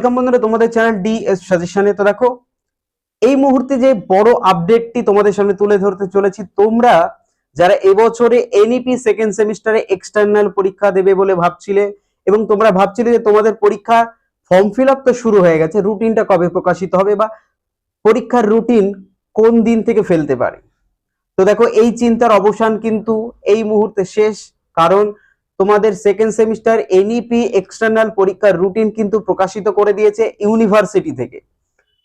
Welcome বন্ধুরা, তোমাদের channel D S সাজেশনে তো দেখো, এই মুহূর্তে যে বড় আপডেটটি তোমাদের সামনে তুলে ধরতে চলেছি, তোমরা যারা এবছরে এনইপি সেকেন্ড সেমিস্টারে এক্সটার্নাল পরীক্ষা দেবে বলে ভাবছিলে, এবং তোমরা ভাবছিলে যে তোমাদের পরীক্ষা ফর্ম ফিল তো শুরু হয়ে গেছে রুটিনটা কবে প্রকাশিত হবে বা পরীক্ষার রুটিন কোন দিন থেকে ফেলতে পারে? তো দেখো, এই চিন্তার অবসান কিন্তু এই মুহূর্তে শেষ, কারণ তোমাদের সেকেন্ড সেমিস্টার এনইপি এক্সটার্নাল পরীক্ষার রুটিন কিন্তু প্রকাশিত করে দিয়েছে ইউনিভার্সিটি থেকে।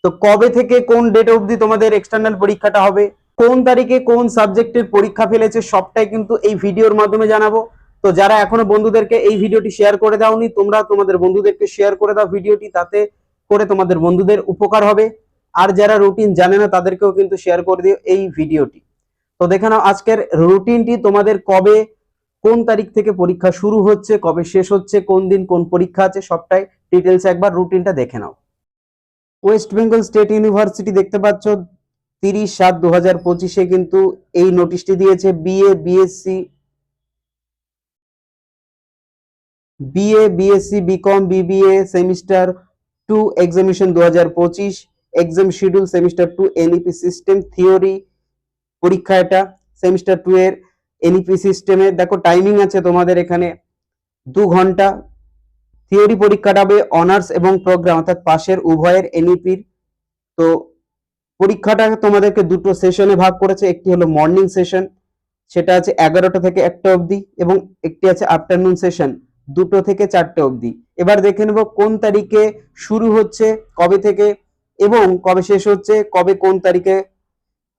তো কবে থেকে কোন ডেট অবধি তোমাদের এক্সটার্নাল পরীক্ষাটা হবে? কোন তারিখে কোন সাবজেক্টের পরীক্ষা ফেলেছে সবটাই কিন্তু এই ভিডিওর মাধ্যমে জানাব। তো যারা এখনও বন্ধুদেরকে এই ভিডিওটি শেয়ার করে দাওনি, তোমরা তোমাদের বন্ধুদেরকে শেয়ার করে দাও ভিডিওটি তাতে করে তোমাদের বন্ধুদের উপকার হবে। আর যারা রুটিন জানে না, তাদেরকেও কিন্তু শেয়ার করে দিও এই ভিডিওটি তো দেখে নাও, আজকের রুটিনটি তোমাদের কবে কোন তারিখ থেকে পরীক্ষা শুরু হচ্ছে, কবে শেষ হচ্ছে, কোন দিন কোন পরীক্ষা আছে, সবটাই ডিটেলস একবার রুটিনটা দেখে নাও। ওয়েস্ট বেঙ্গল স্টেট ইউনিভার্সিটি দেখতে পাচ্ছ, তিরিশ সাত দু হাজার পঁচিশে কিন্তু এই নোটিশটি দিয়েছে BA BSc BA BSc BCom BBA semester two examination দু হাজার পঁচিশ exam schedule semester two NEP system theory পরীক্ষা এটা সেমিস্টার টু এর এনইপি সিস্টেমে দেখো টাইমিং আছে তোমাদের এখানে দু ঘণ্টা। থিওরি পরীক্ষাটা হবে অনার্স এবং প্রোগ্রাম অর্থাৎ পাশের উভয়ের এনইপির তো পরীক্ষাটা তোমাদেরকে দুটো সেশনে ভাগ করেছে, একটি হলো মর্নিং সেশন সেটা আছে এগারোটা থেকে একটা অবধি, এবং একটি আছে আফটারনুন সেশন দুটো থেকে চারটে অবধি। এবার দেখে নেব কোন তারিখে শুরু হচ্ছে, কবে থেকে, এবং কবে শেষ হচ্ছে, কবে কোন তারিখে,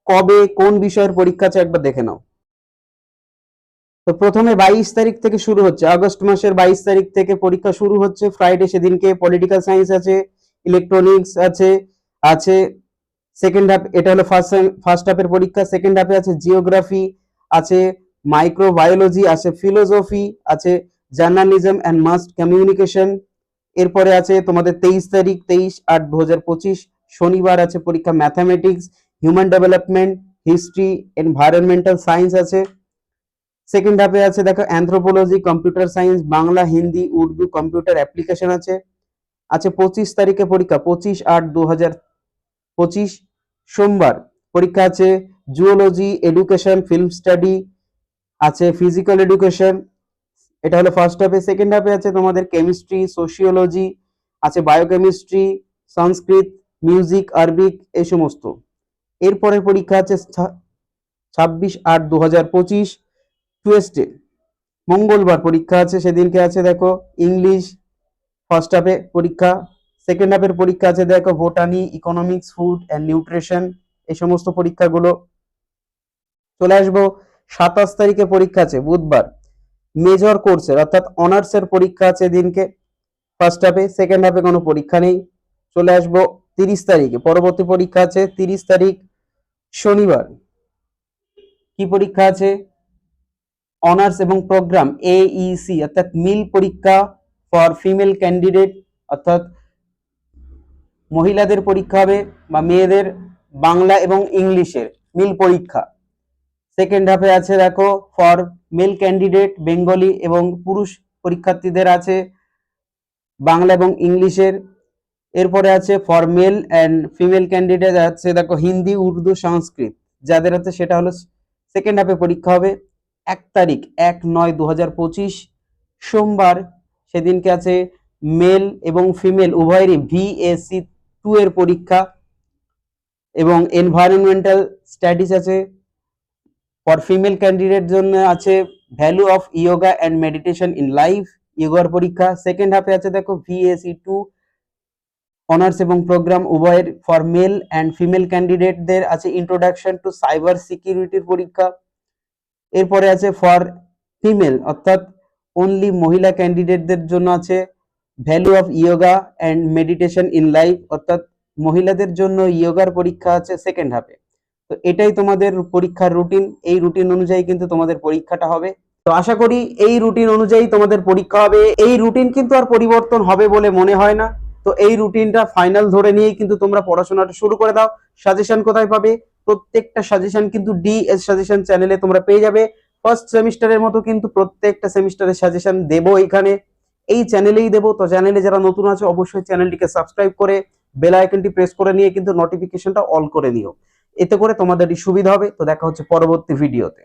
কবে কোন বিষয়ের পরীক্ষা আছে, একবার দেখে নাও। তো প্রথমে বাইশ তারিখ থেকে শুরু হচ্ছে, আগস্ট মাসের বাইশ তারিখ থেকে পরীক্ষা শুরু হচ্ছে ফ্রাইডে সেদিনকে পলিটিক্যাল সায়েন্স আছে ইলেকট্রনিক্স আছে আছে সেকেন্ড হাফ এটা হলো ফার্স্ট ফার্স্ট হাফের পরীক্ষা সেকেন্ড হাফে আছে জিওগ্রাফি আছে মাইক্রোবায়োলজি আছে ফিলোসফি আছে জার্নালিজম অ্যান্ড মাস কমিউনিকেশন এরপরে আছে তোমাদের তেইশ তারিখ, তেইশ আট দু হাজার পঁচিশ, শনিবার আছে পরীক্ষা mathematics human development history environmental science আছে। সেকেন্ড হাফে আছে, দেখো anthropology computer science Bangla, Hindi, Urdu computer application আছে। আছে পঁচিশ তারিখে পরীক্ষা, পঁচিশ আট দু হাজার পঁচিশ। সোমবার পরীক্ষা আছে জুওলজি এডুকেশন ফিল্ম স্টাডি আছে ফিজিক্যাল এডুকেশন এটা হলো ফার্স্ট হাফে সেকেন্ড হাফে আছে তোমাদের কেমিস্ট্রি সোশিওলজি আছে বায়োকেমিস্ট্রি সংস্কৃত মিউজিক আরবিক এই সমস্ত। এরপরে পরীক্ষা আছে ছাব্বিশ আট দু হাজার পঁচিশ। টুয়েসডে মঙ্গলবার পরীক্ষা আছে, সেদিনকে আছে, দেখো ইংলিশ ফার্স্ট হাফে পরীক্ষা সেকেন্ড হাফের পরীক্ষা আছে, দেখো botany economics food and nutrition এই সমস্ত পরীক্ষাগুলো। চলে আসব, সাতাশ তারিখে পরীক্ষা আছে, বুধবার। মেজর কোর্সের অর্থাৎ অনার্সের পরীক্ষা আছে দিনকে ফার্স্ট হাফে সেকেন্ড হাফে কোনো পরীক্ষা নেই। চলে আসব, তিরিশ তারিখে, পরবর্তী পরীক্ষা আছে, তিরিশ তারিখ শনিবার। কি পরীক্ষা আছে? অনার্স এবং প্রোগ্রাম এইসি অর্থাৎ মিল পরীক্ষা ফর ফিমেল ক্যান্ডিডেট অর্থাৎ মহিলাদের পরীক্ষা হবে বা মেয়েদের বাংলা এবং ইংলিশের মিল পরীক্ষা। সেকেন্ড হাফে আছে দেখো ফর মেল ক্যান্ডিডেট বেঙ্গলি এবং পুরুষ পরীক্ষার্থীদের আছে বাংলা এবং ইংলিশের। এরপরে আছে for male and female candidate আছে দেখো হিন্দি, উর্দু, সংস্কৃত। যাদের আছে সেটা হলো সেকেন্ড হাফে পরীক্ষা হবে। এক তারিখ, এক নয় দু সোমবার সেদিনকে আছে মেল এবং ফিমেল, উভয়েরই ভিএসসি টু এর পরীক্ষা এবং এনভায়রনমেন্টাল স্টাডিজ আছে। ফর ফিমেল ক্যান্ডিডেট জন্য আছে value of yoga and meditation in life ইয়োগার পরীক্ষা। সেকেন্ড হাফে আছে দেখো ভিএসি টু অনার্স এবং প্রোগ্রাম উভয়ের ফর মেল অ্যান্ড ফিমেল ক্যান্ডিডেটদের আছে ইন্ট্রোডাকশন টু সাইবার সিকিউরিটির পরীক্ষা। এরপরে আছে ফর ফিমেল অর্থাৎ অনলি মহিলা ক্যান্ডিডেটদের জন্য আছে value of yoga and meditation in life অর্থাৎ মহিলাদের জন্য ইয়োগার পরীক্ষা আছে সেকেন্ড হাফে তো এটাই তোমাদের পরীক্ষার রুটিন এই রুটিন অনুযায়ী কিন্তু তোমাদের পরীক্ষাটা হবে। তো আশা করি এই রুটিন অনুযায়ী তোমাদের পরীক্ষা হবে। এই রুটিন কিন্তু আর পরিবর্তন হবে বলে মনে হয় না। তো এই রুটিনটা ফাইনাল ধরে নিয়েই কিন্তু তোমরা পড়াশোনাটা শুরু করে দাও। সাজেশন কোথায় পাবে? প্রত্যেকটা সাজেশন কিন্তু ডি এস সাজেশন চ্যানেলে তোমরা পেয়ে যাবে। ফার্স্ট সেমিস্টারের মতো কিন্তু প্রত্যেকটা সেমিস্টারের সাজেশন দেব এখানে। এই চ্যানেলেই দেব। তো চ্যানেলে যারা নতুন আছে, অবশ্যই চ্যানেলটিকে সাবস্ক্রাইব করে বেল আইকনটি প্রেস করে নিয়ে কিন্তু নোটিফিকেশনটা অল করে নিও। এতে করে তোমাদেরই সুবিধা হবে। তো দেখা হচ্ছে পরবর্তী ভিডিওতে